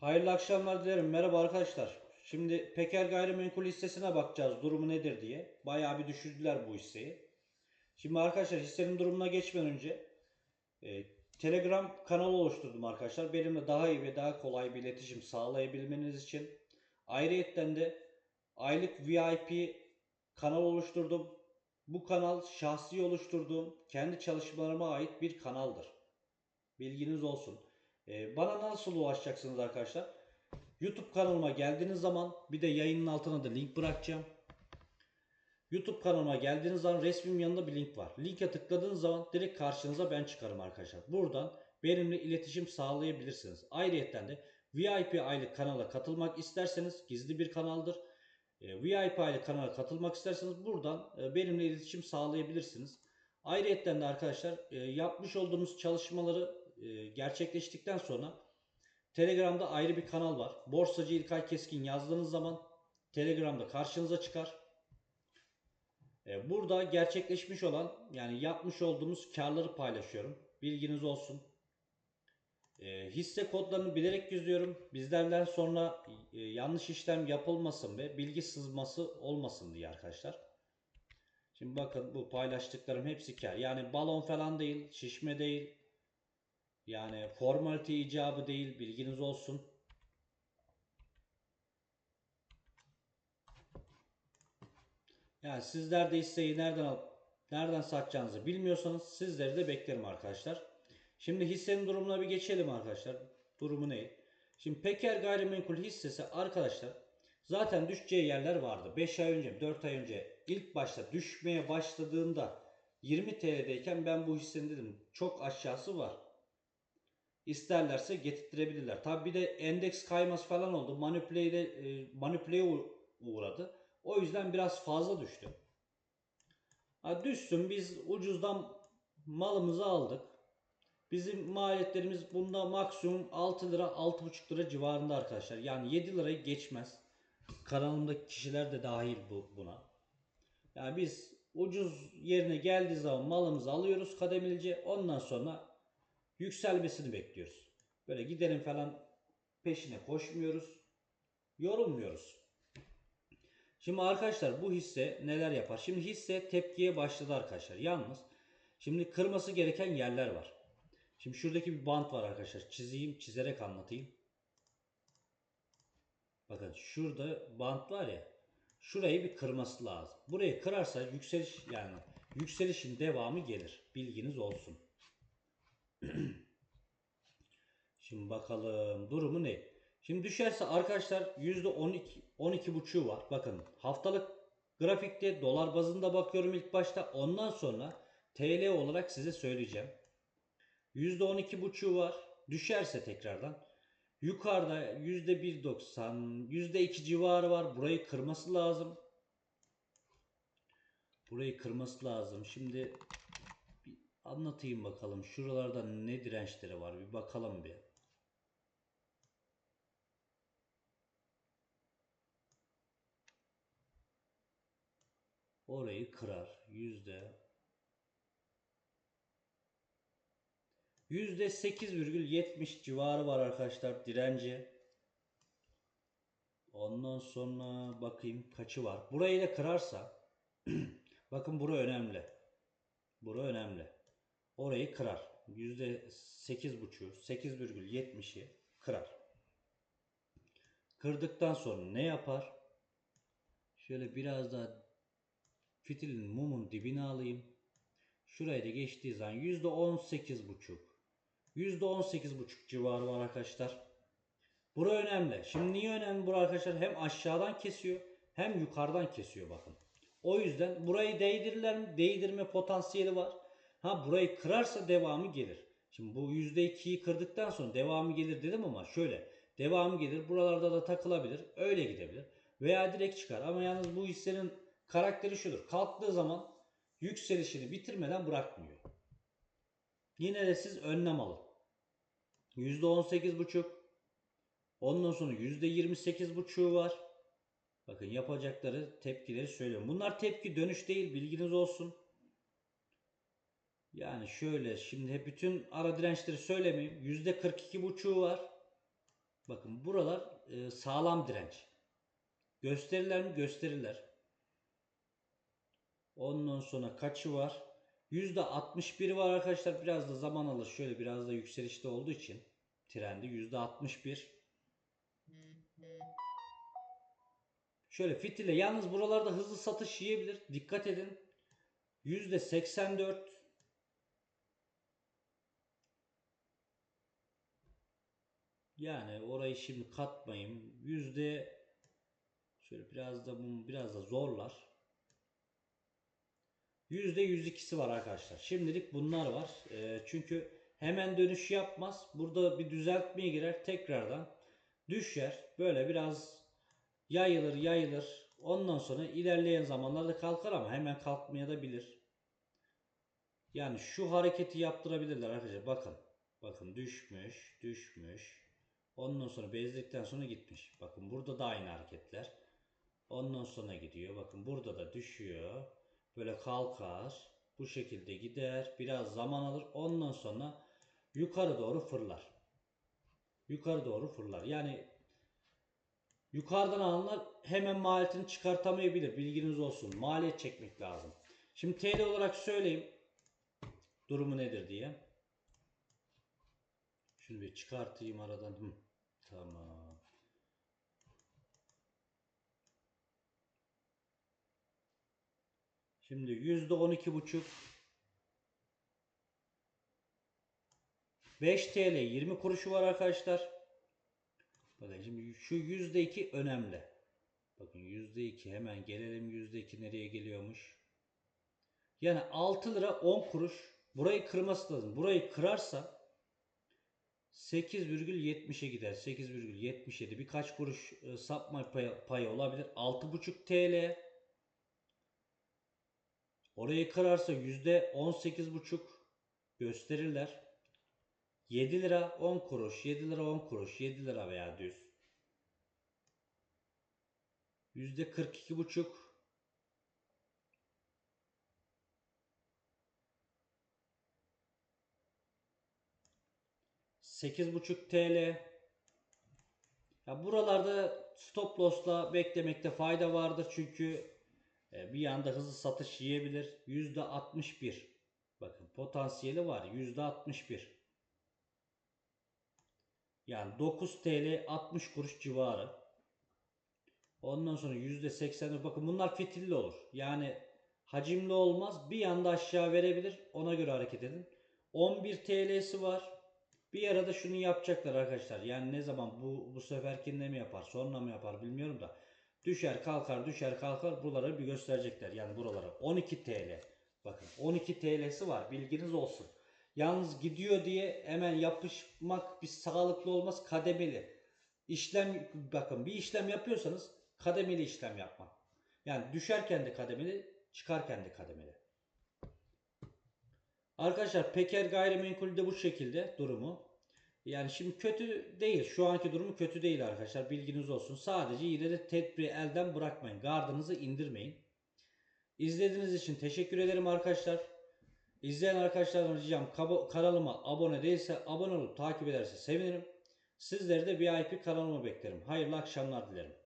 Hayırlı akşamlar dilerim. Merhaba arkadaşlar. Şimdi Peker Gayrimenkul hissesine bakacağız durumu nedir diye. Bayağı bir düşürdüler bu hisseyi. Şimdi arkadaşlar hissenin durumuna geçmeden önce e, Telegram kanalı oluşturdum arkadaşlar. Benimle daha iyi ve daha kolay bir iletişim sağlayabilmeniz için. Ayrıyetten de aylık VIP kanal oluşturdum. Bu kanal şahsi oluşturduğum kendi çalışmalarıma ait bir kanaldır. Bilginiz olsun. Ee, bana nasıl ulaşacaksınız arkadaşlar? YouTube kanalıma geldiğiniz zaman bir de yayının altına da link bırakacağım. YouTube kanalıma geldiğiniz zaman resmin yanında bir link var. Linke tıkladığınız zaman direkt karşınıza ben çıkarım arkadaşlar. Buradan benimle iletişim sağlayabilirsiniz. Ayrıyeten de VIP aylık kanala katılmak isterseniz gizli bir kanaldır. E, VIP aylık kanala katılmak isterseniz buradan e, benimle iletişim sağlayabilirsiniz. Ayrıyeten de arkadaşlar e, yapmış olduğumuz çalışmaları e, gerçekleştikten sonra Telegram'da ayrı bir kanal var. Borsacı İlkay Keskin yazdığınız zaman Telegram'da karşınıza çıkar. E, Burada gerçekleşmiş olan yani yapmış olduğumuz karları paylaşıyorum. Bilginiz olsun. E, hisse kodlarını bilerek gizliyorum. Bizlerden sonra yanlış işlem yapılmasın ve bilgi sızması olmasın diye arkadaşlar. Şimdi bakın bu paylaştıklarım hepsi kar. Yani balon falan değil, şişme değil. Yani formalite icabı değil, bilginiz olsun. Yani sizler de hisseyi nereden alıp nereden satacağınızı bilmiyorsanız sizleri de beklerim arkadaşlar. Şimdi hissenin durumuna bir geçelim arkadaşlar. Durumu ne? Şimdi Peker Gayrimenkul hissesi arkadaşlar zaten düşeceği yerler vardı. 5 ay önce, 4 ay önce ilk başta düşmeye başladığında 20 TL'deyken ben bu hissenin dedim çok aşağısı var. İsterlerse getirtirebilirler. Tabi bir de endeks kayması falan oldu. Manipüleyle, e, manipüleye uğ- uğradı. O yüzden biraz fazla düştü. Ha, düşsün biz ucuzdan malımızı aldık. Bizim maliyetlerimiz bunda maksimum 6 lira 6,5 lira civarında arkadaşlar. Yani 7 lirayı geçmez. Kanalımdaki kişiler de dahil bu, buna. Yani biz ucuz yerine geldiği zaman malımızı alıyoruz kademelice. Ondan sonra yükselmesini bekliyoruz. Böyle gidelim falan peşine koşmuyoruz. Yorulmuyoruz. Şimdi arkadaşlar bu hisse neler yapar? Şimdi hisse tepkiye başladı arkadaşlar. Yalnız şimdi kırması gereken yerler var. Şimdi şuradaki bir bant var arkadaşlar. Çizeyim, çizerek anlatayım. Bakın şurada bant var ya. Şurayı bir kırması lazım. Burayı kırarsa yükseliş yani yükselişin devamı gelir. Bilginiz olsun. Şimdi bakalım durumu ne? Şimdi düşerse arkadaşlar %12 12,5'u var. Bakın haftalık grafikte dolar bazında bakıyorum ilk başta. Ondan sonra TL olarak size söyleyeceğim. %12,5'u var. Düşerse tekrardan yukarıda %1.90 %2 civarı var. Burayı kırması lazım. Burayı kırması lazım. Şimdi anlatayım bakalım. Şuralarda ne dirençleri var bir bakalım bir. Orayı kırar. Yüzde Yüzde 8,70 civarı var arkadaşlar direnci. Ondan sonra bakayım kaçı var. Burayı da kırarsa bakın bura önemli. Bura önemli. Orayı kırar. %8,5 8,70'i kırar. Kırdıktan sonra ne yapar? Şöyle biraz daha fitilin mumun dibine alayım. Şurayı da geçtiği zaman %18,5 %18,5 civarı var arkadaşlar. Bura önemli. Şimdi niye önemli bura arkadaşlar? Hem aşağıdan kesiyor hem yukarıdan kesiyor bakın. O yüzden burayı değdirirler mi? Değdirme potansiyeli var. Ha burayı kırarsa devamı gelir. Şimdi bu %2'yi kırdıktan sonra devamı gelir dedim ama şöyle. Devamı gelir. Buralarda da takılabilir. Öyle gidebilir. Veya direkt çıkar. Ama yalnız bu hissenin karakteri şudur. Kalktığı zaman yükselişini bitirmeden bırakmıyor. Yine de siz önlem alın. %18,5 Ondan sonra %28,5'u var. Bakın yapacakları tepkileri söylüyorum. Bunlar tepki dönüş değil bilginiz olsun. Yani şöyle şimdi bütün ara dirençleri söylemeyeyim. %42,5'u var. Bakın buralar e, sağlam direnç. Gösterirler mi? Gösterirler. Ondan sonra kaçı var? %61 var arkadaşlar. Biraz da zaman alır. Şöyle biraz da yükselişte olduğu için trendi %61. Şöyle fitile yalnız buralarda hızlı satış yiyebilir. Dikkat edin. %84 Yani orayı şimdi katmayayım. Yüzde şöyle biraz da bunu biraz da zorlar. Yüzde 102'si var arkadaşlar. Şimdilik bunlar var. Ee, çünkü hemen dönüş yapmaz. Burada bir düzeltmeye girer. Tekrardan düşer. Böyle biraz yayılır yayılır. Ondan sonra ilerleyen zamanlarda kalkar ama hemen kalkmaya da bilir. Yani şu hareketi yaptırabilirler arkadaşlar. Bakın. Bakın düşmüş, düşmüş. Ondan sonra bezdikten sonra gitmiş. Bakın burada da aynı hareketler. Ondan sonra gidiyor. Bakın burada da düşüyor. Böyle kalkar. Bu şekilde gider. Biraz zaman alır. Ondan sonra yukarı doğru fırlar. Yukarı doğru fırlar. Yani yukarıdan alanlar hemen maliyetini çıkartamayabilir. Bilginiz olsun. Maliyet çekmek lazım. Şimdi TL olarak söyleyeyim. Durumu nedir diye. Şunu bir çıkartayım aradan. Hı, tamam. Şimdi yüzde on iki buçuk. 5 TL 20 kuruşu var arkadaşlar. Bakın şimdi şu yüzde iki önemli. Bakın yüzde iki hemen gelelim yüzde iki nereye geliyormuş. Yani 6 lira 10 kuruş. Burayı kırması lazım. Burayı kırarsa 8,70'e gider. 8,77 birkaç kuruş e, sapma payı, payı olabilir. 6,5 TL. Orayı kırarsa %18,5 gösterirler. 7 lira 10 kuruş, 7 lira 10 kuruş, 7 lira veya düz. %42,5 8,5 TL. Ya buralarda stop loss'la beklemekte fayda vardır çünkü e, bir yanda hızlı satış yiyebilir. %61. Bakın potansiyeli var. %61. Yani 9 TL 60 kuruş civarı. Ondan sonra %80 bakın bunlar fitilli olur. Yani hacimli olmaz. Bir yanda aşağı verebilir. Ona göre hareket edin. 11 TL'si var. Bir arada şunu yapacaklar arkadaşlar. Yani ne zaman bu bu seferkinde mi yapar, sonra mı yapar bilmiyorum da. Düşer kalkar, düşer kalkar. Buraları bir gösterecekler. Yani buraları 12 TL. Bakın 12 TL'si var. Bilginiz olsun. Yalnız gidiyor diye hemen yapışmak bir sağlıklı olmaz. Kademeli. İşlem bakın bir işlem yapıyorsanız kademeli işlem yapmak. Yani düşerken de kademeli, çıkarken de kademeli. Arkadaşlar Peker gayrimenkulde bu şekilde durumu. Yani şimdi kötü değil. Şu anki durumu kötü değil arkadaşlar. Bilginiz olsun. Sadece yine de tedbiri elden bırakmayın. Gardınızı indirmeyin. İzlediğiniz için teşekkür ederim arkadaşlar. İzleyen arkadaşlarım ricam kanalıma abone değilse abone olup takip ederse sevinirim. Sizleri de VIP kanalıma beklerim. Hayırlı akşamlar dilerim.